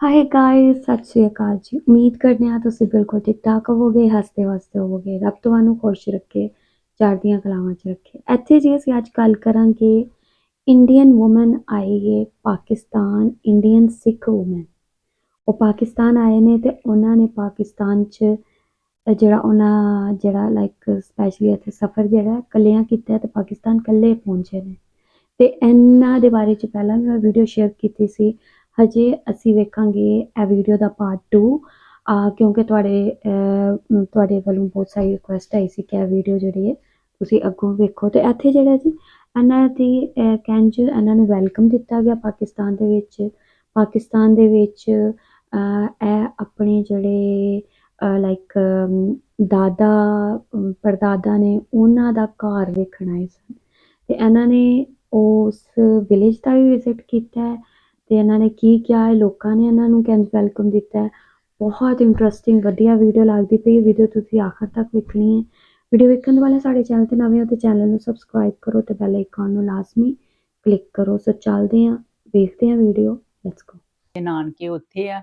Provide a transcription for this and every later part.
ਹਾਏ ਗਾਇਸ ਸਤਿ ਸ਼੍ਰੀ ਅਕਾਲ ਜੀ। ਉਮੀਦ ਕਰਦੇ ਹਾਂ ਤੁਸੀਂ ਬਿਲਕੁਲ ਠੀਕ ਠਾਕ ਹੋਵੋਗੇ, ਹੱਸਦੇ ਵਸਦੇ ਹੋਵੋਗੇ। ਰੱਬ ਤੁਹਾਨੂੰ ਖੁਸ਼ ਰੱਖੇ, ਚੜ੍ਹਦੀਆਂ ਕਲਾਵਾਂ 'ਚ ਰੱਖੇ। ਇੱਥੇ ਜੀ ਅਸੀਂ ਅੱਜ ਗੱਲ ਕਰਾਂਗੇ ਇੰਡੀਅਨ ਔਮਨ ਆਈ ਹੈ ਪਾਕਿਸਤਾਨ ਇੰਡੀਅਨ ਸਿੱਖ ਔਮਨ ਉਹ ਪਾਕਿਸਤਾਨ ਆਏ ਨੇ ਤੇ ਉਹਨਾਂ ਨੇ ਪਾਕਿਸਤਾਨ 'ਚ ਜਿਹੜਾ ਉਹਨਾਂ, ਜਿਹੜਾ ਲਾਈਕ ਸਪੈਸ਼ਲੀ ਇੱਥੇ ਸਫ਼ਰ ਜਿਹੜਾ ਹੈ, ਇਕੱਲਿਆਂ ਕੀਤਾ ਹੈ ਤੇ ਪਾਕਿਸਤਾਨ ਇਕੱਲੇ ਪਹੁੰਚੇ ਨੇ। ਤੇ ਇਹਨਾਂ ਦੇ ਬਾਰੇ 'ਚ ਪਹਿਲਾਂ ਵੀ ਮੈਂ ਵੀਡੀਓ ਸ਼ੇਅਰ ਕੀਤੀ ਸੀ। ਹਜੇ ਅਸੀਂ ਵੇਖਾਂਗੇ ਇਹ ਵੀਡੀਓ ਦਾ ਪਾਰਟ 2 ਕਿਉਂਕਿ ਤੁਹਾਡੇ ਤੁਹਾਡੇ ਵੱਲੋਂ ਬਹੁਤ ਸਾਰੀ ਰਿਕੁਐਸਟ ਆਈ ਸੀ ਕਿ ਇਹ ਵੀਡੀਓ ਜਿਹੜੀ ਹੈ ਤੁਸੀਂ ਅੱਗੋਂ ਵੇਖੋ। ਤੇ ਇੱਥੇ ਜਿਹੜਾ ਜੀ ਇਹਨਾਂ ਦੀ ਅਹ, ਕਹਿਣ 'ਚ ਇਹਨਾਂ ਨੂੰ ਵੈਲਕਮ ਦਿੱਤਾ ਗਿਆ ਪਾਕਿਸਤਾਨ ਦੇ ਵਿੱਚ। ਪਾਕਿਸਤਾਨ ਦੇ ਵਿੱਚ ਇਹ ਆਪਣੇ ਜਿਹੜੇ ਲਾਈਕ ਦਾਦਾ ਅਮ, ਨੇ ਉਹਨਾਂ ਦਾ ਘਰ ਵੇਖਣ ਆਏ ਸਨ ਤੇ ਇਹਨਾਂ ਨੇ ਉਸ ਵਿਲੇਜ ਦਾ ਵੀ ਵਿਜ਼ਿਟ ਕੀਤਾ ਹੈ। ਤੇ ਇਹਨਾਂ ਨੇ ਕੀ ਕਿਹਾ ਹੈ ਲੋਕਾਂ ਨੇ ਇਹਨਾਂ ਨੂੰ ਕਿੰਜ ਵੈਲਕਮ ਦਿੱਤਾ ਹੈ। ਬਹੁਤ ਇੰਟਰਸਟਿੰਗ ਵਧੀਆ ਵੀਡੀਓ ਲੱਗਦੀ ਪਈ ਹੈ। ਵੀਡੀਓ ਤੁਸੀਂ ਆਖਰ ਤੱਕ ਵੇਖਣੀ ਹੈ। ਵੀਡੀਓ ਵੇਖਣ ਪਹਿਲਾਂ ਸਾਡੇ ਚੈਨਲ ਤੇ ਨਵੇਂ ਹੋ ਤੇ ਚੈਨਲ ਨੂੰ ਸਬਸਕ੍ਰਾਈਬ ਕਰੋ ਤੇ ਬੈਲ ਆਈਕਨ ਨੂੰ ਲਾਜ਼ਮੀ ਕਲਿੱਕ ਕਰੋ। ਸੋ ਚੱਲਦੇ ਹਾਂ ਵੇਖਦੇ ਹਾਂ ਵੀਡੀਓ ਲੈਟਸ ਗੋ ਨਾਨਕੇ ਉੱਥੇ ਆ।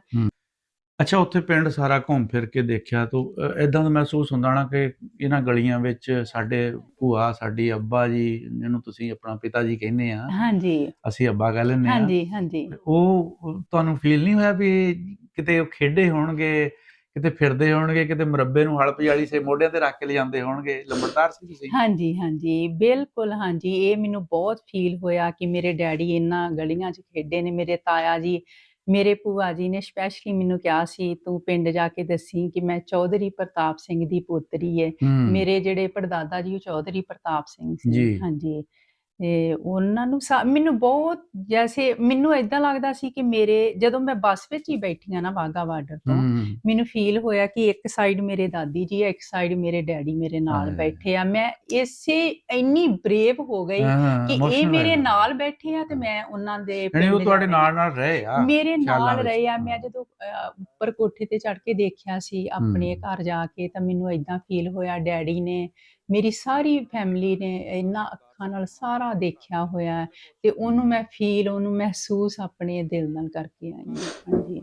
ਅੱਛਾ ਉੱਥੇ ਪਿੰਡ ਸਾਰਾ ਘੁੰਮ ਫਿਰ ਕੇ ਦੇਖਿਆ ਤੂੰ। ਇਦਾਂ ਦਾ ਮਹਿਸੂਸ ਹੁੰਦਾ ਨਾ ਕਿ ਇਹਨਾਂ ਗਲੀਆਂ ਵਿੱਚ ਸਾਡੇ ਭੂਆ ਸਾਡੀ ਅੱਬਾ ਜੀ ਜਿਹਨੂੰ ਤੁਸੀਂ ਆਪਣਾ ਪਿਤਾ ਜੀ ਕਹਿੰਦੇ ਆ। ਹਾਂਜੀ। ਅਸੀਂ ਅੱਬਾ ਕਹਿ ਲੈਂਦੇ ਆ। ਹਾਂਜੀ ਹਾਂਜੀ। ਉਹ ਤੁਹਾਨੂੰ ਫੀਲ ਨਹੀਂ ਹੋਇਆ ਵੀ ਕਿਤੇ ਉਹ ਖੇਡੇ ਹੋਣਗੇ ਕਿਤੇ ਫਿਰਦੇ ਹੋਣਗੇ ਕਿਤੇ ਮੁਰੱਬੇ ਨੂੰ ਹਲ ਪਜਾਲੀ ਸੇ ਮੋਢਿਆਂ ਤੇ ਰੱਖ ਕੇ ਲਿਜਾਂਦੇ ਹੋਣਗੇ? ਲੰਬੜਦਾਰ ਸੀ ਤੁਸੀਂ? ਹਾਂਜੀ ਹਾਂਜੀ। ਬਿਲਕੁਲ ਹਾਂਜੀ। ਇਹ ਮੈਨੂੰ ਬਹੁਤ ਫੀਲ ਹੋਇਆ ਕਿ ਮੇਰੇ ਡੈਡੀ ਇਹਨਾਂ ਗਲੀਆਂ 'ਚ ਖੇਡੇ ਨੇ ਮੇਰੇ ਤਾਇਆ ਜੀ ਮੇਰੇ ਭੂਆ ਜੀ ਨੇ ਸਪੈਸ਼ਲੀ ਮੈਨੂੰ ਕਿਹਾ ਸੀ ਤੂੰ ਪਿੰਡ ਜਾ ਕੇ ਦੱਸੀ ਕਿ ਮੈਂ ਚੌਧਰੀ ਪ੍ਰਤਾਪ ਸਿੰਘ ਦੀ ਪੋਤਰੀ ਹੈ। ਮੇਰੇ ਜਿਹੜੇ ਪੜਦਾਦਾ ਜੀ ਉਹ ਚੌਧਰੀ ਪ੍ਰਤਾਪ ਸਿੰਘ ਸੀ। ਹਾਂਜੀ। ਤੇ ਉਹਨਾਂ ਨੂੰ ਸਾ- ਮੈਨੂੰ ਬਹੁਤ ਜੈਸੇ ਮੈਨੂੰ ਇਦਾਂ ਲੱਗਦਾ ਸੀ ਕਿ ਮੇਰੇ ਜਦੋਂ ਮੈਂ ਬੱਸ ਵਿੱਚ ਹੀ ਬੈਠੀ ਆ ਨਾ ਵਾਹਗਾ ਬਾਰਡਰ ਤੋਂ ਹੂੰ ਮੈਨੂੰ ਫੀਲ ਹੋਇਆ ਕਿ ਇੱਕ ਸਾਈਡ ਮੇਰੇ ਦਾਦੀ ਜੀ ਹੈ ਇੱਕ ਸਾਈਡ ਮੇਰੇ ਡੈਡੀ ਮੇਰੇ ਨਾਲ ਹਾਏ। ਬੈਠੇ ਆ ਮੈਂ ਇਸੇ ਇੰਨੀ ਬ੍ਰੇਵ ਹੋ ਗਈ ਹਾਂ, ਕਿ ਇਹ emotional ਮੇਰੇ। ਨਾਲ ਬੈਠੇ ਆ ਤੇ ਮੈਂ ਉਹਨਾਂ ਦੇ ਯਾਨੀ ਉਹ ਪਿੰਡ ਤੁਹਾਡੇ ਜਾਣਾ। ਨਾਲ ਨਾਲ ਰਹੇ ਆ ਮੇਰੇ ਖਿਆਲਾਂ ਨਾਲ ਵਿੱਚ। ਰਹੇ ਆ ਮੈਂ। ਜਦੋਂ ਅਹ, ਉੱਪਰ ਕੋਠੇ ਤੇ ਚੜ ਕੇ ਦੇਖਿਆ ਸੀ ਆਪਣੇ ਹਮ। ਘਰ ਜਾ ਕੇ ਤਾਂ ਮੈਨੂੰ ਇਦਾਂ ਫੀਲ ਹੋਇਆ ਡੈਡੀ ਨੇ ਮੇਰੀ ਸਾਰੀ ਫੈਮਿਲੀ ਨੇ ਇਹਨਾਂ ਅੱਖਾਂ ਨਾਲ ਸਾਰਾ ਦੇਖਿਆ ਹੋਇਆ ਤੇ ਉਹਨੂੰ ਮੈਂ ਫੀਲ ਉਹਨੂੰ ਮਹਿਸੂਸ ਆਪਣੇ ਦਿਲ ਨਾਲ ਕਰਕੇ ਆਈ ਹਾਂ। ਹਾਂਜੀ।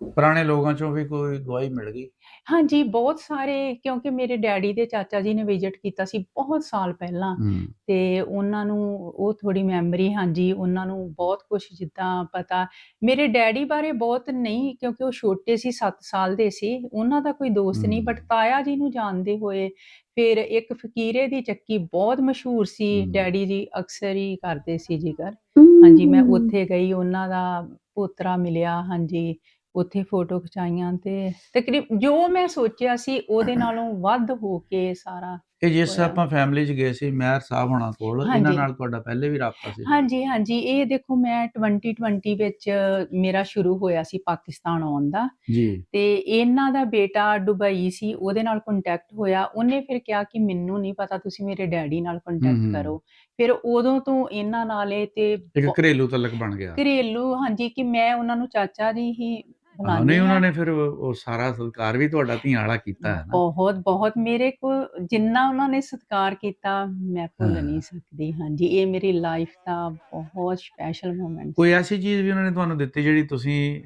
ਪੁਰਾਣੇ ਲੋਕਾਂ ਚੋਂ ਵੀ ਕੋਈ ਗਵਾਹੀ ਮਿਲ ਗਈ? ਹਾਂਜੀ ਬਹੁਤ ਸਾਰੇ ਕਿਉਂਕਿ ਮੇਰੇ ਡੈਡੀ ਦੇ ਚਾਚਾ ਜੀ ਨੇ ਵਿਜ਼ਿਟ ਕੀਤਾ ਸੀ ਬਹੁਤ ਸਾਲ ਪਹਿਲਾਂ ਹੂੰ। ਤੇ ਉਹਨਾਂ ਨੂੰ ਉਹ ਥੋੜੀ ਮੈਮਰੀ ਹਾਂਜੀ ਉਹਨਾਂ ਨੂੰ ਬਹੁਤ ਕੁਝ ਜਿੱਦਾਂ ਪਤਾ। ਮੇਰੇ ਡੈਡੀ ਬਾਰੇ ਬਹੁਤ ਨਹੀਂ ਕਿਉਂਕਿ ਉਹ ਛੋਟੇ ਸੀ 7 ਸਾਲ ਦੇ ਸੀ ਉਹਨਾਂ ਦਾ ਕੋਈ ਦੋਸਤ ਨਹੀਂ ਹਮ। ਬਟ ਤਾਇਆ ਜੀ ਨੂੰ ਜਾਣਦੇ ਹੋਏ ਫਿਰ ਇੱਕ ਫਕੀਰੇ ਦੀ ਚੱਕੀ ਬਹੁਤ ਮਸ਼ਹੂਰ ਸੀ ਹਮ। ਡੈਡੀ ਜੀ ਅਕਸਰ ਹੀ ਕਰਦੇ ਸੀ ਜ਼ਿਕਰ। ਹਾਂਜੀ ਮੈਂ ਉੱਥੇ ਗਈ ਉਹਨਾਂ ਦਾ ਪੋਤਰਾ ਮਿਲਿਆ ਹਾਂਜੀ। ਉੱਥੇ ਫੋਟੋ ਖਿਚਾਈਆਂ ਤੇ ਤਕਰੀਬ ਜੋ ਮੈਂ ਸੋਚਿਆ ਸੀ ਉਹਦੇ ਨਾਲੋਂ ਵੱਧ ਹੋ ਕੇ ਸਾਰਾ ਇਹ ਜਿਸ। ਆਪਾਂ ਫੈਮਿਲੀ 'ਚ ਗਏ ਸੀ ਮਹਿਰ ਸਾਹਿਬ ਹੋਣਾ ਕੋਲ ਇਹਨਾਂ। ਨਾਲ ਤੁਹਾਡਾ ਪਹਿਲੇ ਵੀ ਰਾਬਤਾ ਸੀ। ਹਾਂਜੀ ਹਾਂਜੀ। ਇਹ ਦੇਖੋ ਮੈਂ 2020 ਵਿੱਚ ਮੇਰਾ ਸ਼ੁਰੂ ਹੋਇਆ ਸੀ ਪਾਕਿਸਤਾਨ ਆਉਣ ਦਾ। ਜੀ। ਤੇ ਇਹਨਾਂ ਦਾ ਬੇਟਾ ਦੁਬਈ ਸੀ ਉਹਦੇ ਨਾਲ ਕੰਟੈਕਟ ਹੋਇਆ। ਉਹਨੇ ਫਿਰ ਕਿਹਾ ਕਿ ਮੈਨੂੰ ਨਹੀਂ ਪਤਾ ਤੁਸੀਂ ਮੇਰੇ ਡੈਡੀ ਨਾਲ। ਕੰਟੈਕਟ ਕਰੋ। ਫਿਰ ਉਦੋਂ ਤੋਂ ਇਹਨਾਂ ਨਾਲ ਇਹ ਤੇ ਇੱਕ ਘਰੇਲੂ ਤਲਕ ਬਣ ਗਿਆ। ਘਰੇਲੂ ਹਾਂਜੀ ਕਿ ਮੈਂ ਉਹਨਾਂ ਨੂੰ ਚਾਚਾ ਜੀ ਹੀ ਨਹੀਂ ਉਹਨਾਂ ਨੇ ਫਿਰ ਉਹ ਸਾਰਾ ਸਤਿਕਾਰ ਵੀ ਤੁਹਾਡਾ ਧੀਆਂ ਵਾਲਾ ਕੀਤਾ ਹੈ ਨਾ। ਬਹੁਤ ਬਹੁਤ ਮੇਰੇ ਕੋ ਜਿੰਨਾ ਉਹਨਾਂ ਨੇ ਸਤਿਕਾਰ ਕੀਤਾ ਮੈਂ ਭੁੱਲ। ਨਹੀਂ ਸਕਦੀ ਹਾਂਜੀ ਇਹ ਮੇਰੀ ਲਾਈਫ ਦਾ ਬਹੁਤ ਸਪੈਸ਼ਲ ਮੂਮੈਂਟ ਕੋਈ ਐਸੀ ਚੀਜ਼ ਵੀ ਉਹਨਾਂ ਨੇ ਤੁਹਾਨੂੰ ਦਿੱਤੀ ਜਿਹੜੀ ਤੁਸੀਂ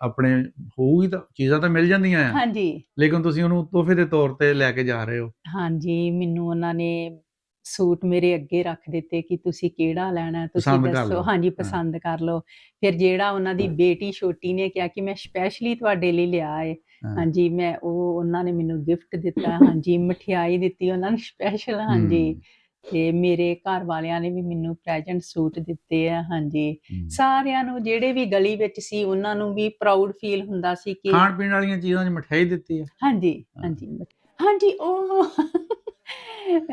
ਆਪਣੇ ਹੋਊਗੀ ਤਾਂ ਚੀਜ਼ਾਂ ਤਾਂ ਮਿਲ ਜਾਂਦੀਆਂ ਆ। ਹਾਂਜੀ। ਲੇਕਿਨ ਤੁਸੀਂ ਉਹਨੂੰ ਤੋਹਫੇ ਦੇ ਤੌਰ ਤੇ ਲੈ ਕੇ ਜਾ ਰਹੇ ਹੋ। ਹਾਂਜੀ ਮੈਨੂੰ ਉਹਨਾਂ ਨੇ ਸੂਟ ਮੇਰੇ ਅੱਗੇ ਰੱਖ ਦਿੱਤੇ ਕਿ ਤੁਸੀਂ ਕਿਹੜਾ ਲੈਣਾ ਤੁਸੀਂ ਪਸੰਦ ਕਰ ਦੱਸੋ। ਲਓ। ਹਾਂਜੀ। ਪਸੰਦ ਕਰ ਲਓ। ਫਿਰ ਜਿਹੜਾ ਉਹਨਾਂ ਦੀ ਬੇਟੀ ਛੋਟੀ ਨੇ ਕਿਹਾ ਕਿ ਮੈਂ ਸਪੈਸ਼ਲੀ ਤੁਹਾਡੇ ਲਈ ਲਿਆ ਹੈ ਹਾਂ। ਹਾਂਜੀ ਮੈਂ ਉਹ ਉਹਨਾਂ ਨੇ ਮੈਨੂੰ ਗਿਫਟ ਦਿੱਤਾ। ਹਾਂਜੀ ਮਠਿਆਈ ਦਿੱਤੀ ਉਹਨਾਂ ਨੇ ਸਪੈਸ਼ਲ ਹਾਂਜੀ। ਹਮ, ਤੇ ਮੇਰੇ ਘਰ ਵਾਲਿਆਂ ਨੇ ਵੀ ਮੈਨੂੰ ਪ੍ਰੈਜ਼ੈਂਟ ਸੂਟ ਦਿੱਤੇ ਆ। ਹਾਂਜੀ। ਹਮ। ਸਾਰਿਆਂ ਨੂੰ ਜਿਹੜੇ ਵੀ ਗਲੀ ਵਿੱਚ ਸੀ ਉਹਨਾਂ ਨੂੰ ਵੀ ਪ੍ਰਾਊਡ ਫੀਲ ਹੁੰਦਾ ਸੀ ਕਿ ਖਾਣ ਪੀਣ ਵਾਲੀਆਂ ਚੀਜ਼ਾਂ 'ਚ ਮਠਿਆਈ ਦਿੱਤੀ ਹੈ ਹਾਂਜੀ ਹਾਂ। ਹਾਂਜੀ ਹਾਂਜੀ ਉਹ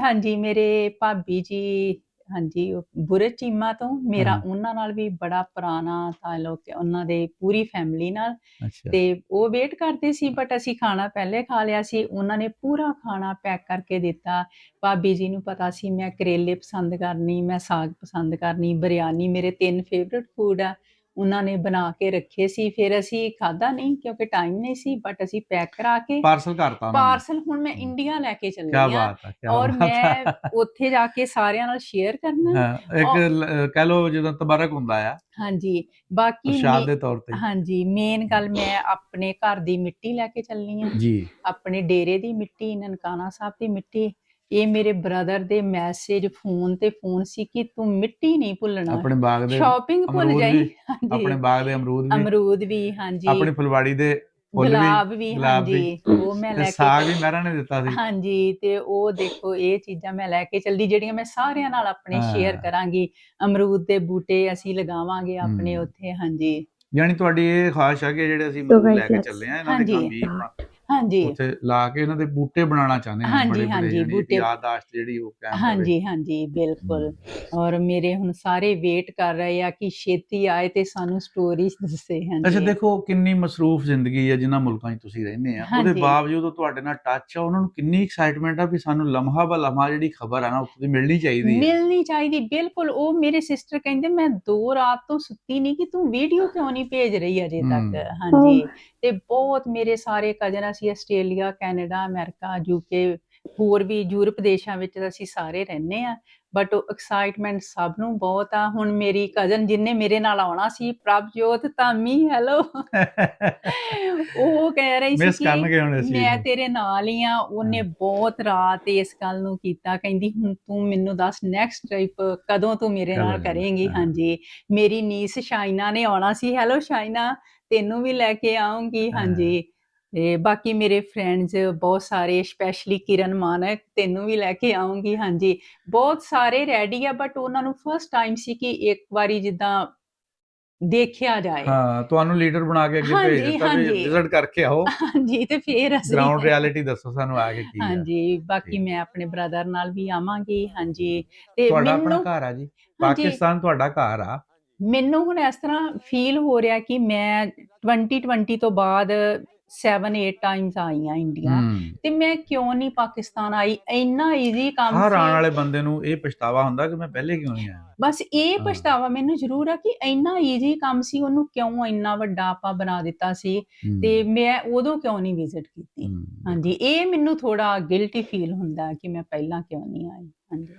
ਹਾਂਜੀ ਮੇਰੇ ਭਾਬੀ ਜੀ ਹਾਂਜੀ ਉਹ ਬੁਰੇ ਚੀਮਾ ਤੋਂ ਮੇਰਾ। ਉਹਨਾਂ ਨਾਲ ਵੀ ਬੜਾ ਪੁਰਾਣਾ ਤਾਲੁਕ ਹੈ ਉਹਨਾਂ ਦੇ ਪੂਰੀ ਫੈਮਿਲੀ ਨਾਲ ਅੱਛਾ। ਤੇ ਉਹ ਵੇਟ ਕਰਦੇ ਸੀ ਬਟ ਅਸੀਂ ਖਾਣਾ ਪਹਿਲੇ ਖਾ ਲਿਆ ਸੀ ਉਹਨਾਂ ਨੇ ਪੂਰਾ ਖਾਣਾ ਪੈਕ ਕਰਕੇ ਦਿੱਤਾ। ਭਾਬੀ ਜੀ ਨੂੰ ਪਤਾ ਸੀ ਮੈਂ ਕਰੇਲੇ ਪਸੰਦ ਕਰਨੀ ਮੈਂ ਸਾਗ ਪਸੰਦ ਕਰਨੀ ਬਿਰਿਆਨੀ ਮੇਰੇ ਤਿੰਨ ਫੇਵਰਿਟ ਫੂਡ ਆ। ਉਹਨਾਂ ਨੇ ਬਣਾ ਕੇ ਰੱਖੇ ਸੀ ਫਿਰ ਅਸੀਂ ਖਾਦਾ ਨਹੀਂ ਕਿਉਂਕਿ ਟਾਈਮ ਨਹੀਂ ਸੀ ਬਟ ਅਸੀਂ ਪੈਕ ਕਰਾ ਕੇ ਪਾਰਸਲ ਕਰਤਾ ਪਾਰਸਲ ਹੁਣ ਮੈਂ ਇੰਡੀਆ ਲੈ ਕੇ ਚੱਲੀ ਕੀ ਆ ਬਾਤ ਹੈ ਕੀ ਔਰ ਬਾਤ ਹੈ ਮੈਂ ਉੱਥੇ ਜਾ ਕੇ ਸਾਰਿਆਂ ਨਾਲ ਸ਼ੇਅਰ ਕਰਨਾ। ਹਾਂ, ਇੱਕ ਔਰ- ਲ- ਕਹਿ ਲਓ ਜਦੋਂ ਤਬਰਕ ਹੁੰਦਾ ਆ। ਹਾਂਜੀ ਬਾਕੀ ਪ੍ਰਸ਼ਾਦ ਦੇ ਤੌਰ ਤੇ। ਹਾਂਜੀ ਮੇਨ ਗੱਲ ਮੈਂ ਆਪਣੇ ਘਰ ਦੀ ਮਿੱਟੀ ਲੈ ਕੇ ਚੱਲਣੀ ਆ ਜੀ। ਆਪਣੇ ਡੇਰੇ ਦੀ ਮਿੱਟੀ ਨਨਕਾਣਾ ਸਾਹਿਬ ਦੀ ਮਿੱਟੀ। ਇਹ ਮੇਰੇ ਬ੍ਰਦਰ ਦੇ ਮੈਸੇਜ ਫੋਨ ਤੇ ਫੋਨ ਸੀ ਕਿ ਤੂੰ ਮਿੱਟੀ ਨਹੀਂ ਭੁੱਲਣਾ। ਆਪਣੇ ਬਾਗ ਦੇ ਸ਼ਾਪਿੰਗ ਭੁੱਲ ਜਾਈ। ਆਪਣੇ ਬਾਗ ਦੇ ਅਮਰੂਦ ਵੀ ਅਮਰੂਦ ਵੀ ਹਾਂਜੀ। ਆਪਣੀ ਫੁਲਵਾੜੀ ਦੇ ਫੁੱਲ ਵੀ ਗੁਲਾਬ ਵੀ ਹਾਂਜੀ ਉਹ ਮੈਂ ਲੈ ਕੇ ਸਾਗ ਵੀ ਮਹਿਰਾ ਨੇ ਦਿੱਤਾ ਸੀ। ਹਾਂਜੀ ਤੇ ਉਹ ਦੇਖੋ ਇਹ ਚੀਜ਼ਾਂ ਮੈਂ ਲੈ ਕੇ ਚੱਲਦੀ ਜਿਹੜੀਆਂ ਮੈਂ ਸਾਰਿਆਂ ਨਾਲ ਆਪਣੇ ਸ਼ੇਅਰ। ਕਰਾਂਗੀ। ਅਮਰੂਦ ਦੇ ਬੂਟੇ ਅਸੀਂ ਲਗਾਵਾਂਗੇ ਆਪਣੇ। ਉੱਥੇ ਹਾਂਜੀ। ਯਾਨੀ ਤੁਹਾਡੀ ਇਹ ਖਾਸ਼ ਹੈ ਕਿ ਜਿਹੜੇ ਅਸੀਂ ਲੈ ਕੇ ਚੱਲੇ ਆ ਇਹਨਾਂ ਦੇ ਹਾਂਜੀ। ਕੰਮ ਵੀ ਹਾਂਜੀ। ਉੱਥੇ ਲਾ ਕੇ ਇਹਨਾਂ ਦੇ ਬੂਟੇ ਬਣਾਉਣਾ ਚਾਹੁੰਦੇ ਹਾਂ ਹਾਂਜੀ, ਬੜੇ ਬੜੇ ਹਾਂਜੀ, ਬੂਟੇ- ਯਾਦਾਸ਼ਤ ਜਿਹੜੀ ਉਹ ਕਾਇਮ। ਹਾਂਜੀ ਹਾਂਜੀ ਬਿਲਕੁਲ। ਔਰ ਮੇਰੇ ਹੁਣ ਸਾਰੇ ਵੇਟ ਕਰ ਰਹੇ ਆ ਕਿ ਛੇਤੀ ਆਏ ਤੇ ਸਾਨੂੰ ਸਟੋਰੀਜ਼ ਦੱਸੇ ਹਾਂਜੀ। ਅੱਛਾ ਦੇਖੋ ਕਿੰਨੀ ਮਸਰੂਫ ਜ਼ਿੰਦਗੀ ਹੈ ਜਿਨ੍ਹਾਂ ਮੁਲਕਾਂ 'ਚ ਤੁਸੀਂ ਰਹਿੰਦੇ ਆ। ਉਹਦੇ। ਬਾਵਜੂਦ ਤੁਹਾਡੇ ਨਾਲ ਟੱਚ ਆ ਉਹਨਾਂ ਨੂੰ ਕਿੰਨੀ ਐਕਸਾਈਟਮੈਂਟ ਆ ਵੀ ਸਾਨੂੰ ਲਮਹਾ ਬਾ ਲਮਹਾ ਜਿਹੜੀ ਖਬਰ ਆ ਨਾ ਉੱਥੋਂ ਮਿਲਣੀ ਚਾਹੀਦੀ ਹੈ ਮਿਲਣੀ ਚਾਹੀਦੀ ਬਿਲਕੁਲ। ਉਹ ਮੇਰੇ ਸਿਸਟਰ ਕਹਿੰਦੇ ਮੈਂ ਦੋ ਰਾਤ ਤੋਂ ਸੁੱਤੀ ਨਹੀਂ ਕਿ ਤੂੰ ਵੀਡੀਓ ਕਿਉਂ ਨਹੀਂ ਭੇਜ ਰਹੀ ਅਜੇ। ਤੱਕ? ਹਾਂਜੀ। ਤੇ ਬਹੁਤ ਮੇਰੇ ਸਾਰੇ ਕਜ਼ਨ ਅਸੀਂ ਆਸਟ੍ਰੇਲੀਆ ਕੈਨੇਡਾ ਅਮਰੀਕਾ ਯੂਕੇ ਹੋਰ ਵੀ ਯੂਰਪ ਦੇਸ਼ਾਂ ਵਿੱਚ ਅਸੀਂ ਸਾਰੇ ਰਹਿੰਦੇ ਆ ਬਟ ਉਹ ਐਕਸਾਈਟਮੈਂਟ ਸਭ ਨੂੰ ਬਹੁਤ ਆ। ਹੁਣ ਮੇਰੀ ਕਜ਼ਨ ਜਿੰਨੇ ਮੇਰੇ ਨਾਲ ਆਉਣਾ ਸੀ ਪ੍ਰਭਜੋਤ ਧਾਮੀ ਹੈਲੋ ਉਹ ਕਹਿ ਰਹੀ ਸੀ ਕਿ ਮੈਂ ਤੇਰੇ ਨਾਲ ਹੀ ਆ ਉਹਨੇ ਬਹੁਤ ਰਾਤ ਇਸ ਗੱਲ ਨੂੰ ਕੀਤਾ। ਕਹਿੰਦੀ ਹੁਣ ਤੂੰ ਮੈਨੂੰ ਦੱਸ ਨੈਕਸਟ ਟ੍ਰਿਪ ਕਦੋਂ ਤੂੰ ਮੇਰੇ ਨਾਲ? ਕਰੇਂਗੀ। ਹਾਂਜੀ। ਮੇਰੀ ਨੀਸ ਸ਼ਾਇਨਾ ਨੇ ਆਉਣਾ ਸੀ। ਹੈਲੋ ਸ਼ਾਇਨਾ ਤੈਨੂੰ ਵੀ ਲੈ ਕੇ ਆਉਂਗੀ। ਹਾਂਜੀ। ਤੇ ਬਾਕੀ ਮੇਰੇ ਫਰੈਂਡਸ ਬਹੁਤ ਸਾਰੇ ਸਪੈਸ਼ਲੀ ਕਿਰਨ ਮਾਨਕ ਤੈਨੂੰ ਵੀ ਲੈ ਕੇ ਆਉਂਗੀ ਹਾਂਜੀ। ਬਹੁਤ ਸਾਰੇ ਰੈਡੀ ਆ ਬਟ ਉਹਨਾਂ ਨੂੰ ਫਸਟ ਟਾਈਮ ਸੀ ਕਿ ਇੱਕ ਵਾਰੀ ਜਿੱਦਾਂ ਦੇਖਿਆ ਜਾਏ। ਹਾਂ ਤੁਹਾਨੂੰ ਲੀਡਰ ਬਣਾ ਕੇ ਅੱਗੇ ਭੇਜ ਦਿੱਤਾ ਵੀ। ਵਿਜ਼ਿਟ ਕਰਕੇ ਆਓ। ਹਾਂਜੀ ਤੇ ਫੇਰ ਅਸੀਂ ਗਰਾਊਂਡ ਰਿਐਲਿਟੀ ਦੱਸੋ ਸਾਨੂੰ ਆ ਕੇ ਕੀ ਹੈ ਹਾਂਜੀ ਬਾਕੀ। ਮੈਂ ਆਪਣੇ ਬ੍ਰਦਰ ਨਾਲ ਵੀ ਆਵਾਂਗੀ ਹਾਂਜੀ। ਤੇ ਤੁਹਾਡਾ ਆਪਣਾ ਘਰ ਆ ਜੀ। ਪਾਕਿਸਤਾਨ ਤੁਹਾਡਾ ਘਰ ਆ। ਮੈਨੂੰ ਹੁਣ ਇਸ ਤਰ੍ਹਾਂ ਫੀਲ ਹੋ ਰਿਹਾ ਕਿ ਮੈਂ 2020 ਤੋਂ ਬਾਅਦ 7-8 ਟਾਈਮਸ ਆਈ ਆ ਇੰਡੀਆ। ਤੇ ਮੈਂ ਕਿਉਂ ਨਹੀਂ ਪਾਕਿਸਤਾਨ ਆਈ? ਇੰਨਾ ਈਜ਼ੀ ਕੰਮ ਹਰ ਆਉਣ ਸੀ। ਵਾਲੇ ਬੰਦੇ ਨੂੰ ਇਹ ਪਛਤਾਵਾ ਹੁੰਦਾ ਕਿ ਮੈਂ ਪਹਿਲੇ ਕਿਉਂ ਨਹੀਂ ਆਇਆ? ਬਸ ਇਹ। ਪਛਤਾਵਾ ਮੈਨੂੰ ਜ਼ਰੂਰ ਆ ਕਿ ਇੰਨਾ ਈਜ਼ੀ ਕੰਮ ਸੀ ਉਹਨੂੰ ਕਿਉਂ ਇੰਨਾ ਵੱਡਾ ਆਪਾਂ ਬਣਾ ਦਿੱਤਾ ਸੀ? ਤੇ ਮੈਂ ਉਦੋਂ ਕਿਉਂ ਨਹੀਂ ਵਿਜ਼ਿਟ ਕੀਤੀ। ਹਾਂਜੀ ਇਹ ਮੈਨੂੰ ਥੋੜਾ ਗਿਲਟੀ ਫੀਲ ਹੁੰਦਾ ਕਿ ਮੈਂ ਪਹਿਲਾਂ ਕਿਉਂ ਨਹੀਂ ਆਈ? ਹਾਂਜੀ।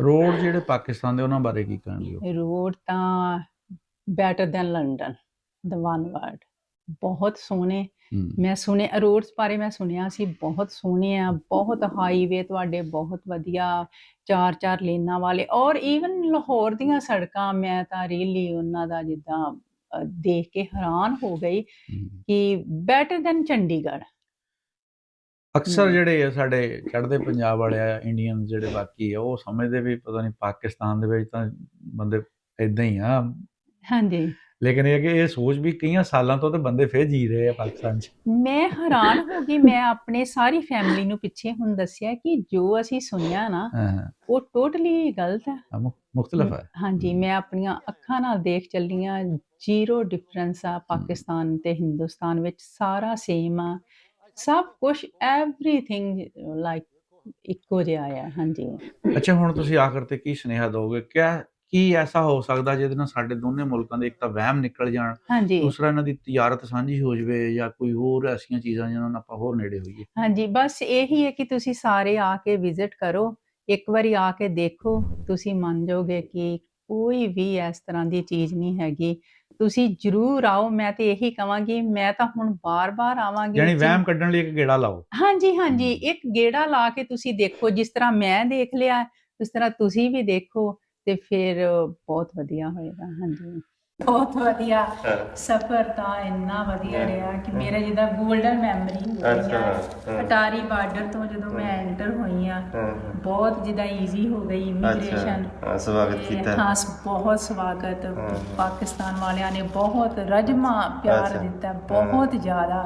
ਰੋਡ ਜਿਹੜੇ ਪਾਕਿਸਤਾਨ ਦੇ ਉਹਨਾਂ ਬਾਰੇ ਕੀ ਕਹਿਣ ਲਿਓ ਰੋਡ ਤਾਂ better than London the one word ਬਹੁਤ ਸੋਹਣੇ। ਮੈਂ ਸੁਣੇ ਰੋਡਸ ਬਾਰੇ ਮੈਂ ਸੁਣਿਆ ਸੀ ਬਹੁਤ ਸੋਹਣੇ ਆ ਬਹੁਤ ਹਾਈਵੇ ਤੁਹਾਡੇ ਬਹੁਤ ਵਧੀਆ ਚਾਰ ਚਾਰ ਲੇਨਾਂ ਵਾਲੇ। ਔਰ ਈਵਨ ਲਾਹੌਰ ਦੀਆਂ ਸੜਕਾਂ ਮੈਂ ਤਾਂ ਰੀਲੀ ਉਹਨਾਂ ਦਾ ਜਿੱਦਾਂ ਦੇਖ ਕੇ ਹੈਰਾਨ ਹੋ ਗਈ। ਕਿ ਬੈਟਰ ਦੈਨ ਚੰਡੀਗੜ੍ਹ। ਅਕਸਰ। ਜਿਹੜੇ ਆ ਸਾਡੇ ਚੜ੍ਹਦੇ ਪੰਜਾਬ ਵਾਲੇ ਆ ਇੰਡੀਅਨ ਜਿਹੜੇ ਬਾਕੀ ਆ ਉਹ ਸਮਝਦੇ ਵੀ ਪਤਾ ਨਹੀਂ ਪਾਕਿਸਤਾਨ ਦੇ ਵਿੱਚ ਤਾਂ ਬੰਦੇ ਇਦਾਂ ਹੀ ਆ। ਹਾਂਜੀ। ਲੇਕਿਨ ਇਹ ਕਿ ਇਹ ਸੋਚ ਵੀ ਕਈਆਂ ਸਾਲਾਂ ਤੋਂ ਤੇ ਬੰਦੇ ਫੇਰ ਜੀ ਰਹੇ ਆ ਪਾਕਿਸਤਾਨ 'ਚ। ਮੈਂ ਹੈਰਾਨ ਹੋ ਗਈ ਮੈਂ ਆਪਣੇ ਸਾਰੀ ਫੈਮਿਲੀ ਨੂੰ ਪਿੱਛੇ ਹੁਣ ਦੱਸਿਆ ਕਿ ਜੋ ਅਸੀਂ ਸੁਣਿਆ ਨਾ ਉਹ ਟੋਟਲੀ ਗਲਤ ਹੈ। ਮੁਖਤਲਿਫ ਹੈ। ਹਾਂਜੀ ਮੈਂ ਆਪਣੀਆਂ ਅੱਖਾਂ ਨਾਲ ਦੇਖ ਚੱਲੀ ਹਾਂ ਜ਼ੀਰੋ ਡਿਫਰੈਂਸ ਆ ਪਾਕਿਸਤਾਨ ਤੇ ਹਿੰਦੁਸਤਾਨ ਵਿੱਚ ਸਾਰਾ ਸੇਮ ਆ। ਸਭ ਕੁਝ ਐਵਰੀਥਿੰਗ ਲਾਈਕ ਇੱਕੋ ਜਿਹਾ ਆ ਹਾਂਜੀ। ਅੱਛਾ ਹੁਣ ਤੁਸੀਂ ਆਖਰ ਤੇ ਕੀ ਸੁਨੇਹਾ ਦੋਗੇ? ਕਿਆ ਕੀ ਐਸਾ ਹੋ ਸਕਦਾ ਜਿਹਦੇ ਨਾਲ ਸਾਡੇ ਦੋਨੇ ਮੁਲਕਾਂ ਦੇ ਇੱਕ ਤਾਂ ਵਹਿਮ ਨਿਕਲ ਜਾਣ ਹਾਂਜੀ। ਦੂਸਰਾ ਇਹਨਾਂ ਦੀ ਤਜਾਰਤ ਸਾਂਝੀ ਹੋ ਜਵੇ ਜਾਂ ਕੋਈ ਹੋਰ ਐਸੀਆਂ ਚੀਜ਼ਾਂ ਜਿਨ੍ਹਾਂ ਨਾਲ ਆਪਾਂ ਹੋਰ ਨੇੜੇ ਹੋਈਏ। ਹਾਂਜੀ ਬਸ ਇਹੀ ਹੈ ਕਿ ਤੁਸੀਂ ਸਾਰੇ ਆ ਕੇ ਵਿਜ਼ਿਟ ਕਰੋ ਇੱਕ ਵਾਰੀ ਆ ਕੇ ਦੇਖੋ ਤੁਸੀਂ ਮੰਨ ਜਾਓਗੇ ਕਿ ਕੋਈ ਵੀ ਇਸ ਤਰ੍ਹਾਂ ਦੀ ਚੀਜ਼ ਨਹੀਂ ਹੈਗੀ। ਤੁਸੀਂ ਜਰੂਰ ਆਓ ਮੈਂ ਤੇ ਇਹੀ ਕਵਾਂਗੀ ਮੈਂ ਤਾਂ ਹੁਣ ਬਾਰ-ਬਾਰ ਆਵਾਂਗੀ ਯਾਨੀ। ਵਹਿਮ ਕੱਢਣ ਲਈ ਇੱਕ ਗੇੜਾ ਲਾਓ। ਹਾਂਜੀ ਹਾਂਜੀ ਇੱਕ ਗੇੜਾ ਲਾ ਕੇ ਤੁਸੀਂ ਦੇਖੋ ਜਿਸ ਤਰ੍ਹਾਂ ਮੈਂ ਦੇਖ ਲਿਆ ਉਸ ਤਰ੍ਹਾਂ ਤੁਸੀਂ ਵੀ ਦੇਖੋ। ਤੇ ਫਿਰ ਬਹੁਤ ਵਧੀਆ ਹੋਏਗਾ ਹਾਂਜੀ। ਬਹੁਤ ਵਧੀਆ। ਸਫ਼ਰ ਤਾਂ ਇੰਨਾ ਵਧੀਆ ਰਿਹਾ ਕਿ ਮੇਰਾ ਜਿਹਦਾ 골ਡਨ ਮੈਮਰੀ ਹੋ ਗਈ ਅੱਛਾ, ਆ ਹਾਂ। ਅਟਾਰੀ ਬਾਰਡਰ ਤੋਂ ਜਦੋਂ ਮੈਂ ਐਂਟਰ ਹੋਈ ਆ ਬਹੁਤ ਜਿੱਦਾਂ ਈਜ਼ੀ ਹੋ ਗਈ ਇਮੀਗ੍ਰੇਸ਼ਨ ਹਾਂ ਸਵਾਗਤ ਕੀਤਾ। ਖਾਸ ਬਹੁਤ ਸਵਾਗਤ। ਪਾਕਿਸਤਾਨ ਵਾਲਿਆਂ ਨੇ ਬਹੁਤ ਰਜਮਾ ਪਿਆਰ। ਦਿੱਤਾ ਬਹੁਤ ਜ਼ਿਆਦਾ।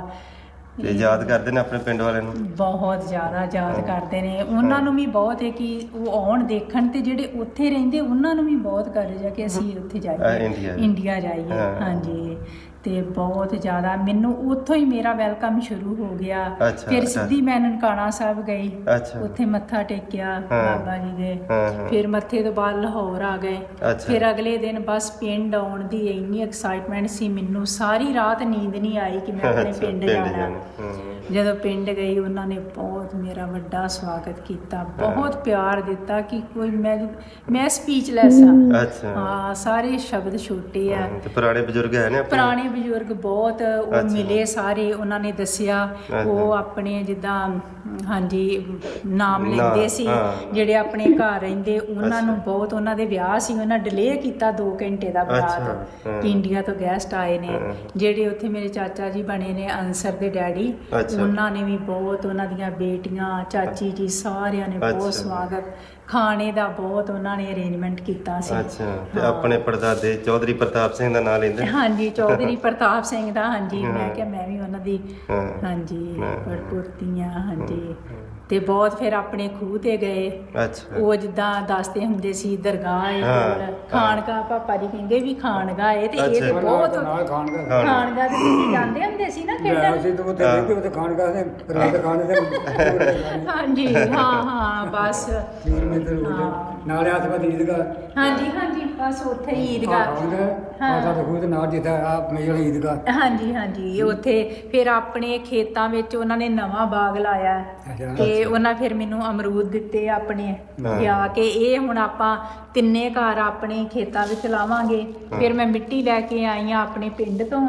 ਤੇ ਯਾਦ ਕਰਦੇ ਨੇ ਆਪਣੇ ਪਿੰਡ ਵਾਲਿਆਂ ਨੂੰ। ਬਹੁਤ ਜ਼ਿਆਦਾ ਯਾਦ ਕਰਦੇ ਨੇ। ਉਹਨਾਂ ਨੂੰ ਵੀ ਬਹੁਤ ਹੈ ਕਿ ਉਹ ਆਉਣ ਦੇਖਣ ਤੇ ਜਿਹੜੇ ਉੱਥੇ ਰਹਿੰਦੇ ਉਹਨਾਂ ਨੂੰ ਵੀ ਬਹੁਤ ਕਰਜ ਹੈ ਕਿ ਅਸੀਂ ਉੱਥੇ ਜਾਈਏ। ਇੰਡੀਆ। ਜਾਈਏ। ਹਾਂਜੀ। ਤੇ ਬਹੁਤ ਜ਼ਿਆਦਾ ਮੈਨੂੰ ਉੱਥੋਂ ਹੀ ਮੇਰਾ ਵੈਲਕਮ ਸ਼ੁਰੂ ਹੋ ਗਿਆ। ਅੱਛਾ, ਫਿਰ ਅੱਛਾ। ਸਿੱਧੀ ਮੈਂ ਨਨਕਾਣਾ ਸਾਹਿਬ ਗਈ। ਅੱਛਾ। ਉੱਥੇ ਮੱਥਾ ਟੇਕਿਆ। ਬਾਬਾ ਜੀ ਦੇ। ਹਾਂ ਹਾਂ। ਫਿਰ ਮੱਥੇ ਤੋਂ ਬਾਅਦ ਲਾਹੌਰ ਆ ਗਏ। ਅੱਛਾ। ਫਿਰ ਅਗਲੇ ਦਿਨ ਬਸ ਪਿੰਡ ਆਉਣ ਦੀ ਇੰਨੀ ਐਕਸਾਈਟਮੈਂਟ ਸੀ ਮੈਨੂੰ ਸਾਰੀ ਰਾਤ ਨੀਂਦ ਨਹੀਂ ਆਈ ਕਿ ਮੈਂ ਆਪਣੇ ਪਿੰਡ ਜਾਣਾ, ਹੂੰ। ਜਦੋਂ ਪਿੰਡ ਗਈ ਉਹਨਾਂ ਨੇ ਬਹੁਤ ਮੇਰਾ ਵੱਡਾ ਸਵਾਗਤ ਕੀਤਾ। ਬਹੁਤ ਪਿਆਰ ਦਿੱਤਾ ਕਿ ਕੋਈ ਮੈਂ ਮੈਂ ਸਪੀਚਲੈਸ ਆ। ਅੱਛਾ। ਹਾਂ ਸਾਰੇ ਸ਼ਬਦ ਛੋਟੇ ਆ। ਤੇ ਪੁਰਾਣੇ ਬਜ਼ੁਰਗ ਹੈ ਨੇ ਆਪਣੇ? ਪੁਰਾਣੇ ਬਜ਼ੁਰਗ ਬਹੁਤ ਉਹ। ਮਿਲੇ ਸਾਰੇ ਉਹਨਾਂ ਨੇ ਦੱਸਿਆ ਉਹ ਆਪਣੇ ਜਿੱਦਾਂ ਹਾਂਜੀ ਨਾਮ ਲੈਂਦੇ ਸੀ। ਜਿਹੜੇ ਆਪਣੇ ਘਰ ਰਹਿੰਦੇ ਉਹਨਾਂ ਨੂੰ ਬਹੁਤ ਉਹਨਾਂ ਦੇ ਵਿਆਹ ਸੀ ਉਹਨਾਂ ਡਿਲੇ ਕੀਤਾ 2 ਘੰਟੇ ਦਾ ਹਾਂ। ਕਿ ਇੰਡੀਆ ਤੋਂ ਗੈਸਟ ਆਏ ਨੇ। ਜਿਹੜੇ ਉੱਥੇ ਮੇਰੇ ਚਾਚਾ ਜੀ ਬਣੇ ਨੇ ਅੰਸਰ ਦੇ ਡੈਡੀ। ਉਹਨਾਂ ਨੇ ਵੀ ਬਹੁਤ ਉਹਨਾਂ ਦੀਆਂ ਬੇਟੀਆਂ ਚਾਚੀ ਜੀ ਸਾਰਿਆਂ ਨੇ ਬਹੁਤ। ਸਵਾਗਤ ਖਾਣੇ ਦਾ ਬਹੁਤ ਉਹਨਾਂ ਨੇ ਅਰੇਂਜਮੈਂਟ ਕੀਤਾ ਸੀ ਅੱਛਾ ਤੇ ਹਾਂ। ਆਪਣੇ ਪੜਦਾਦੇ ਚੌਧਰੀ ਪ੍ਰਤਾਪ ਸਿੰਘ ਦਾ ਨਾਮ ਲੈਂਦੇ ਹਾਂਜੀ ਚੌਧਰੀ ਪ੍ਰਤਾਪ ਸਿੰਘ ਦਾ ਹਾਂਜੀ ਮੈਂ। ਕਿਹਾ ਮੈਂ ਵੀ ਉਹਨਾਂ ਦੀ ਹਾਂ ਹਾਂਜੀ ਹਾਂ। ਹਾਂਜੀ ਤੇ ਬਹੁਤ ਫਿਰ ਆਪਣੇ ਖੂਹ ਤੇ ਗਏ ਅੱਛਾ ਉਹ ਜਿੱਦਾਂ ਦੱਸਦੇ ਹੁੰਦੇ ਸੀ ਦਰਗਾਹ ਹਾਂ, ਕੋਲ ਖਾਨਗਾ ਪਾਪਾ ਜੀ ਕਹਿੰਦੇ ਵੀ ਖਾਨਗਾ ਏ ਤੇ ਇਹ ਤੇ। ਬਹੁਤ ਨਾਲ ਖਾਣ ਦਾ ਹਾਂ। ਖਾਨਗਾ ਤੇ ਤੁਸੀਂ ਜਾਂਦੇ ਹੁੰਦੇ ਸੀ ਨਾ ਖੇਡਣ ਅਸੀਂ ਤਾਂ ਉੱਥੇ ਰਹਿੰਦੇ ਉੱਥੇ ਖਾਣ ਦਾ ਰਾਤ ਖਾਣ ਦੇ ਹਾਂਜੀ ਹਾਂ ਹਾਂ ਬਸ ਹਾਂ। ਨਾਲੇ ਆਸ-ਪਾਸ ਈਦਗਾਹ ਹਾਂਜੀ ਹਾਂਜੀ ਬਸ ਉੱਥੇ ਹੀ ਈਦਗਾਹ ਹਾਂ। ਸਾਡੇ ਖੂਹ ਦੇ ਨਾਲ ਜਿੱਥੇ ਆ ਮੇਲ ਈਦਗਾਹ ਹਾਂਜੀ ਹਾਂਜੀ ਉੱਥੇ ਫਿਰ ਆਪਣੇ ਖੇਤਾਂ ਵਿੱਚ ਉਹਨਾਂ ਨੇ ਨਵਾਂ ਬਾਗ ਲਾਇਆ ਅੱਛਾ। ਤੇ ਉਹਨਾਂ ਫਿਰ ਮੈਨੂੰ ਅਮਰੂਦ ਦਿੱਤੇ ਆਪਣੇ ਹਾਂ। ਗਿਆ ਕਿ ਇਹ ਹੁਣ ਆਪਾਂ ਤਿੰਨੇ ਘਰ ਆਪਣੇ ਖੇਤਾਂ ਵਿੱਚ ਲਾਵਾਂਗੇ ਫਿਰ ਮੈਂ ਮਿੱਟੀ ਲੈ ਕੇ ਆਈ ਆ ਆਪਣੇ ਪਿੰਡ ਤੋਂ।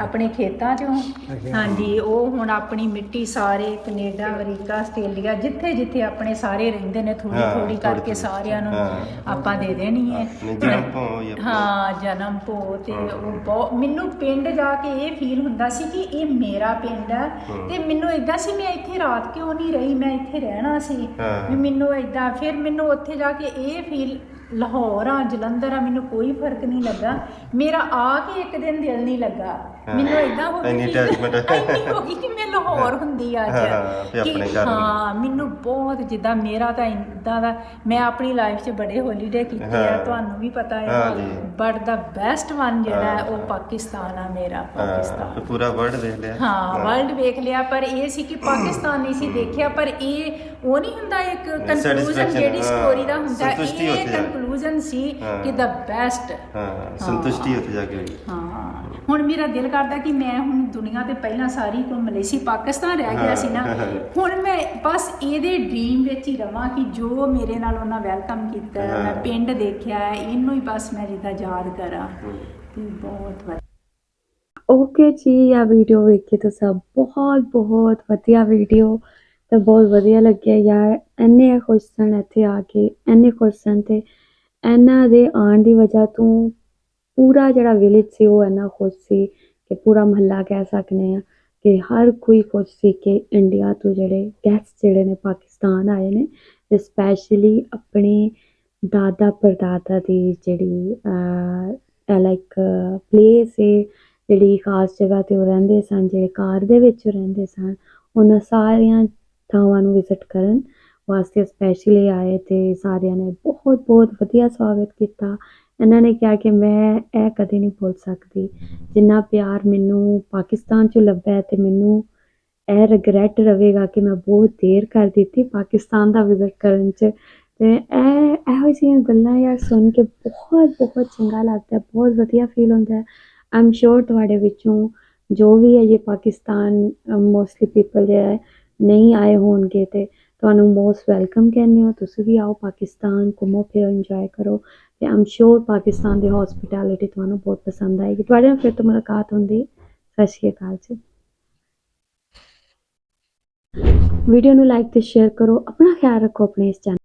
ਆਪਣੇ ਖੇਤਾਂ ਚੋਂ ਅੱਛਾ। ਹਾਂਜੀ ਉਹ ਹੁਣ ਆਪਣੀ ਮਿੱਟੀ ਸਾਰੇ ਕੈਨੇਡਾ ਅਮਰੀਕਾ ਆਸਟ੍ਰੇਲੀਆ ਜਿੱਥੇ ਜਿੱਥੇ ਆਪਣੇ ਸਾਰੇ ਰਹਿੰਦੇ ਨੇ ਥੋੜੀ ਹਾਂ, ਥੋੜੀ ਥੋੜ੍ਹੀ ਕਰਕੇ ਥੋੜ੍ਹੀ। ਸਾਰਿਆਂ ਨੂੰ ਹਾਂ। ਆਪਾਂ ਦੇ ਦੇਣੀ ਹੈ ਨਹੀਂ ਜਨਮ ਭੋ। ਹਾਂ ਜਨਮ ਭੋ ਤੇ ਉਹ ਬਹੁਤ ਮੈਨੂੰ ਪਿੰਡ ਜਾ ਕੇ ਇਹ ਫੀਲ ਹੁੰਦਾ ਸੀ ਕਿ ਇਹ ਮੇਰਾ ਪਿੰਡ ਹੈ। ਤੇ ਮੈਨੂੰ ਇਦਾਂ ਸੀ ਮੈਂ ਇੱਥੇ ਰਾਤ ਕਿਉਂ ਨਹੀਂ ਰਹੀ ਮੈਂ ਇੱਥੇ ਰਹਿਣਾ ਸੀ ਹਾਂ। ਵੀ ਮੈਨੂੰ ਇਦਾਂ ਫਿਰ ਮੈਨੂੰ ਉੱਥੇ ਜਾ ਕੇ ਇਹ ਫੀਲ ਲਾਹੌਰ ਆ ਜਲੰਧਰ ਆ ਮੈਨੂੰ ਕੋਈ ਫ਼ਰਕ ਨਹੀਂ ਲੱਗਾ ਮੇਰਾ ਆ ਕੇ ਇੱਕ ਦਿਨ ਦਿਲ ਨਹੀਂ ਲੱਗਾ। ਮੈਨੂੰ ਇਦਾਂ ਹੋ ਗਿਆ ਗਈ ਕਿ ਮੈਂ ਲਾਹੌਰ ਹੁੰਦੀ ਅੱਜ ਹਾਂ, ਕਿ ਮੈਨੂੰ ਬਹੁਤ ਜਿੱਦਾਂ ਮੇਰਾ ਤਾਂ ਇਦਾਂ ਦਾ ਮੈਂ ਆਪਣੀ ਲਾਈਫ 'ਚ ਬੜੇ ਹੌਲੀਡੇ ਕੀਤੇ ਆ। ਤੁਹਾਨੂੰ ਵੀ ਪਤਾ ਹੈ। ਬਟ ਦਾ ਬੈਸਟ ਵਨ ਜਿਹੜਾ ਹੈ ਉਹ। ਪਾਕਿਸਤਾਨ ਆ ਮੇਰਾ ਪਾਕਿਸਤਾਨ ਤੇ ਪੂਰਾ ਵਰਲਡ ਦੇਖ ਲਿਆ ਹਾਂ ਵਰਲਡ ਵੇਖ ਲਿਆ ਪਰ ਇਹ ਸੀ ਕਿ ਪਾਕਿਸਤਾਨ ਨਹੀਂ ਸੀ ਦੇਖਿਆ ਪਰ ਇਹ ਉਹ ਨਹੀਂ ਹੁੰਦਾ ਇੱਕ ਕਨਕਲੂਜਨ ਜਿਹੜੀ ਸਟੋਰੀ ਦਾ ਹੁੰਦਾ ਇਹ। ਕਨਕਲੂਜਨ ਸੀ। ਕਿ ਦਾ ਬੈਸਟ ਹਾਂ ਸੰਤੁਸ਼ਟੀ ਉੱਥੇ ਜਾ ਕੇ ਹੋਈ। ਹਾਂ। ਹੁਣ ਮੇਰਾ ਦਿਲ ਕਰਦਾ ਕਿ ਮੈਂ ਹੁਣ ਦੁਨੀਆ ਤੇ ਪਹਿਲਾਂ ਸਾਰੀ ਘੁੰਮ ਲਈ ਸੀ ਪਾਕਿਸਤਾਨ ਰਹਿ ਗਿਆ ਸੀ ਨਾ। ਹੁਣ ਮੈਂ ਬਸ ਇਹਦੇ ਡ੍ਰੀਮ ਵਿੱਚ ਹੀ ਰਵਾਂ ਕਿ ਜੋ ਮੇਰੇ ਨਾਲ ਉਹਨਾਂ ਵੈਲਕਮ ਕੀਤਾ ਹੈ, ਮੈਂ। ਪਿੰਡ ਦੇਖਿਆ ਹੈ ਇਹਨੂੰ ਹੀ ਬਸ ਮੈਂ ਜਿੱਦਾਂ ਯਾਦ ਕਰਾਂ। ਤੇ ਬਹੁਤ ਵਧੀਆ ਓਕੇ ਜੀ ਆ ਵੀਡੀਓ ਵੇਖ ਕੇ ਤਾਂ ਸਭ ਬਹੁਤ ਬਹੁਤ ਵਧੀਆ ਵੀਡੀਓ ਤੇ ਬਹੁਤ ਵਧੀਆ ਲੱਗਿਆ ਯਾਰ। ਇੰਨੇ ਖੁਸ਼ ਸਨ ਇੱਥੇ ਆ ਕੇ ਇੰਨੇ ਖੁਸ਼ ਸਨ ਤੇ ਇਹਨਾਂ ਦੇ ਆਉਣ ਦੀ ਵਜ੍ਹਾ ਤੋਂ ਪੂਰਾ ਜਿਹੜਾ ਵਿਲੇਜ ਸੀ ਉਹ ਇੰਨਾ ਖੁਸ਼ ਸੀ ਕਿ ਪੂਰਾ ਮਹੱਲਾ ਕਹਿ ਸਕਦੇ ਆ ਕਿ ਹਰ ਕੋਈ ਖੁਸ਼ ਸੀ ਕਿ ਇੰਡੀਆ ਤੋਂ ਜਿਹੜੇ ਗੈਸਟ ਜਿਹੜੇ ਨੇ ਪਾਕਿਸਤਾਨ ਆਏ ਨੇ ਤੇ ਸਪੈਸ਼ਲੀ ਆਪਣੇ ਦਾਦਾ ਪਰਦਾਦਾ ਦੀ ਜਿਹੜੀ ਲਾਈਕ ਪਲੇਸ ਹੈ, ਜਿਹੜੀ ਖਾਸ ਜਗ੍ਹਾ ਤੇ ਉਹ ਰਹਿੰਦੇ ਸਨ, ਜਿਹੜੇ ਕਾਰ ਦੇ ਵਿੱਚ ਰਹਿੰਦੇ ਸਨ, ਉਹਨਾਂ ਸਾਰੀਆਂ ਥਾਵਾਂ ਨੂੰ ਵਿਜ਼ਿਟ ਕਰਨ ਵਾਸਤੇ ਸਪੈਸ਼ਲੀ ਆਏ ਤੇ ਸਾਰਿਆਂ ਨੇ ਬਹੁਤ ਬਹੁਤ ਵਧੀਆ ਸਵਾਗਤ ਕੀਤਾ। ਇਹਨਾਂ ਨੇ ਕਿਹਾ ਕਿ ਮੈਂ ਇਹ ਕਦੇ ਨਹੀਂ ਭੁੱਲ ਸਕਦੀ। ਜਿੰਨਾ ਪਿਆਰ ਮੈਨੂੰ ਪਾਕਿਸਤਾਨ 'ਚ ਲੱਭਿਆ ਹੈ ਤੇ ਮੈਨੂੰ ਇਹ ਰਿਗਰੈਟ ਰਹੇਗਾ ਕਿ ਮੈਂ ਬਹੁਤ ਦੇਰ ਕਰ ਦਿੱਤੀ ਪਾਕਿਸਤਾਨ ਦਾ ਵਿਜ਼ਿਟ ਕਰਨ 'ਚ। ਤੇ ਇਹ, ਇਹੋ ਜਿਹੀਆਂ ਗੱਲਾਂ ਯਾਰ ਸੁਣ ਕੇ ਬਹੁਤ ਬਹੁਤ ਚੰਗਾ ਲੱਗਦਾ ਬਹੁਤ ਵਧੀਆ ਫੀਲ ਹੁੰਦਾ ਹੈ। ਆਮ ਸ਼ੋਰ ਤੁਹਾਡੇ ਵਿੱਚੋਂ ਜੋ ਵੀ ਹੈ, ਇਹ ਪਾਕਿਸਤਾਨ ਮੋਸਟਲੀ ਪੀਪਲ ਜਿਹੜਾ ਨਹੀਂ ਆਏ ਹੋਣਗੇ ਤੇ ਤੁਹਾਨੂੰ ਮੋਸਟ ਵੈਲਕਮ ਕਹਿੰਦੇ ਹੋ। ਤੁਸੀਂ ਵੀ ਆਓ ਪਾਕਿਸਤਾਨ, ਘੁੰਮੋ ਫਿਰੋ ਇੰਜੋਏ ਕਰੋ। ਤੇ ਆਮ ਸ਼ੋਰ ਪਾਕਿਸਤਾਨ ਦੀ ਹਸਪਿਟੈਲਿਟੀ ਤੁਹਾਨੂੰ ਬਹੁਤ ਪਸੰਦ ਆਏਗੀ। ਤੁਹਾਡੇ ਨਾਲ ਫਿਰ ਤੋਂ ਮੁਲਾਕਾਤ ਹੁੰਦੀ ਸਤਿ ਸ਼੍ਰੀ ਅਕਾਲ ਜੀ। ਵੀਡੀਓ ਨੂੰ ਲਾਈਕ ਤੇ ਸ਼ੇਅਰ ਕਰੋ। ਆਪਣਾ ਖਿਆਲ ਰੱਖੋ ਆਪਣੇ ਇਸ ਚੈਨਲ